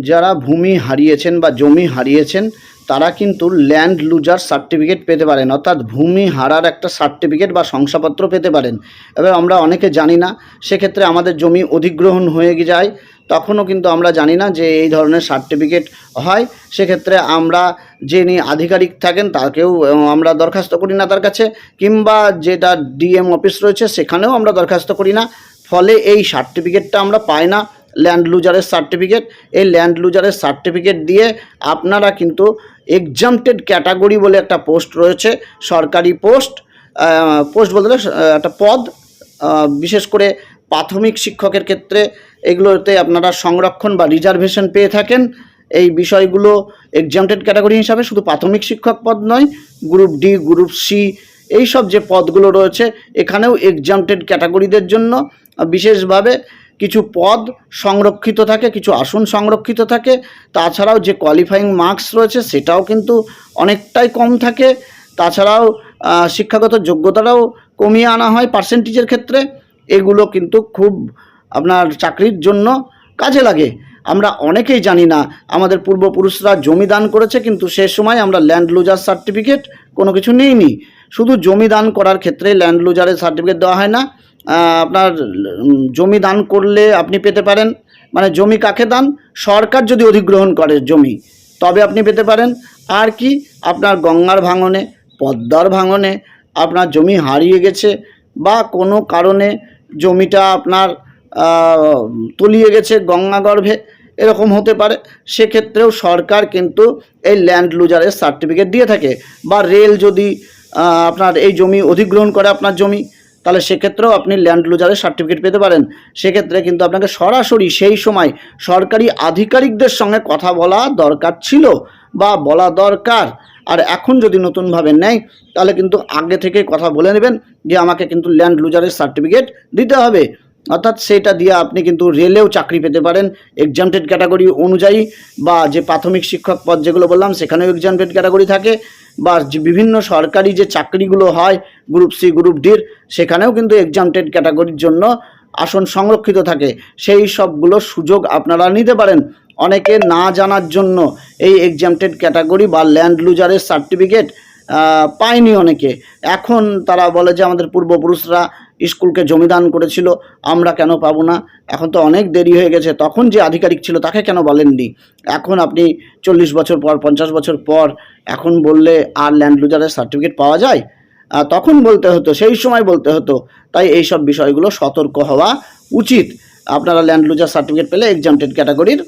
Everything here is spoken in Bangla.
যারা ভূমি হারিয়েছেন বা জমি হারিয়েছেন, তারা কিন্তু ল্যান্ড লুজার সার্টিফিকেট পেতে পারেন। অর্থাৎ ভূমি হারার একটা সার্টিফিকেট বা শংসাপত্র পেতে পারেন। এবার আমরা অনেকে জানি না, সেক্ষেত্রে আমাদের জমি অধিগ্রহণ হয়ে যায়। তখনও কিন্তু আমরা জানি না যে এই ধরনের সার্টিফিকেট হয়। সেক্ষেত্রে আমরা যিনি আধিকারিক থাকেন, তাকেও আমরা দরখাস্ত করি না তার কাছে। কিংবা যেটা ডিএম অফিস রয়েছে, সেখানেও আমরা দরখাস্ত করি না। ফলে এই সার্টিফিকেটটা আমরা পাই না। ল্যান্ড লুজারের সার্টিফিকেট এই ল্যান্ড লুজারের সার্টিফিকেট দিয়ে আপনারা কিন্তু এক্সামটেড ক্যাটাগরি বলে একটা পোস্ট রয়েছে, সরকারি পোস্ট পোস্ট বলতে একটা পদ বিশেষ করে প্রাথমিক শিক্ষকের ক্ষেত্রে এগুলোতে আপনারা সংরক্ষণ বা রিজার্ভেশন পেয়ে থাকেন। এই বিষয়গুলো এক্সামটেড ক্যাটাগরি হিসাবে শুধু প্রাথমিক শিক্ষক পদ নয় গ্রুপ ডি গ্রুপ সি এইসব যে পদগুলো রয়েছে, এখানেও এক্সামটেড ক্যাটাগরিদের জন্য বিশেষভাবে কিছু পদ সংরক্ষিত থাকে, কিছু আসন সংরক্ষিত থাকে। তাছাড়াও যে কোয়ালিফাইং মার্কস রয়েছে, সেটাও কিন্তু অনেকটাই কম থাকে। তাছাড়াও শিক্ষাগত যোগ্যতাটাও কমিয়ে আনা হয় পার্সেন্টেজের ক্ষেত্রে। এগুলো কিন্তু খুব আপনার চাকরির জন্য কাজে লাগে। আমরা অনেকেই জানি না, আমাদের পূর্বপুরুষরা জমি দান করেছে, কিন্তু সে সময় আমরা ল্যান্ড লুজার সার্টিফিকেট কোনো কিছু নিইনি। শুধু জমি দান করার ক্ষেত্রে ল্যান্ড লুজারের সার্টিফিকেট দেওয়া হয় না আপনার জমি দান করলে আপনি পেতে পারেন। মানে জমি কাকে দান? সরকার যদি অধিগ্রহণ করে জমি, তবে আপনি পেতে পারেন। আর কি? আপনার গঙ্গার ভাঙনে, পদ্মার ভাঙনে আপনার জমি হারিয়ে গেছে বা কোনো কারণে জমিটা আপনার তলিয়ে গেছে গঙ্গা গর্ভে, এরকম হতে পারে। সেক্ষেত্রেও সরকার কিন্তু এই ল্যান্ড লুজারের সার্টিফিকেট দিয়ে থাকে। বা রেল যদি আপনার এই জমি অধিগ্রহণ করে আপনার জমি তাহলে সেক্ষেত্রেও আপনি ল্যান্ড লুজারের সার্টিফিকেট পেতে পারেন। সেক্ষেত্রে কিন্তু আপনাকে সরাসরি সেই সময় সরকারি আধিকারিকদের সঙ্গে কথা বলা দরকার ছিল বা বলা দরকার। আর এখন যদি নতুনভাবে নেয়, তাহলে কিন্তু আগে থেকে কথা বলে নেবেন যে আমাকে কিন্তু ল্যান্ড লুজারের সার্টিফিকেট দিতে হবে। অর্থাৎ সেটা দিয়ে আপনি কিন্তু রেলেও চাকরি পেতে পারেন। এক্সামটেড ক্যাটাগরি অনুযায়ী বা যে প্রাথমিক শিক্ষক পদ যেগুলো বললাম, সেখানেও এক্সামটেড ক্যাটাগরি থাকে। বা বিভিন্ন সরকারি যে চাকরিগুলো হয় গ্রুপ সি গ্রুপ ডির সেখানেও কিন্তু এক্সামটেড ক্যাটাগরির জন্য আসন সংরক্ষিত থাকে। সেই সবগুলো সুযোগ আপনারা নিতে পারেন। অনেকে না জানার জন্য এই এক্সামটেড ক্যাটাগরি বা ল্যান্ড লুজারের সার্টিফিকেট পায়নি অনেকে। এখন তারা বলে যে আমাদের পূর্বপুরুষরা স্কুলকে জমিদান করেছিল, আমরা কেন পাবো না? এখন তো অনেক দেরি হয়ে গেছে, তখন যে আধিকারিক ছিল তাকে কেন বলেননি? এখন আপনি চল্লিশ বছর পর, পঞ্চাশ বছর পর, এখন বললে আর ল্যান্ড লুজারের সার্টিফিকেট পাওয়া যায়? তখন বলতে হতো, সেই সময় বলতে হতো, তাই এই সব বিষয়গুলো সতর্ক হওয়া উচিত। আপনারা ল্যান্ড লুজার সার্টিফিকেট পেলে এক্সামটেড ক্যাটাগরির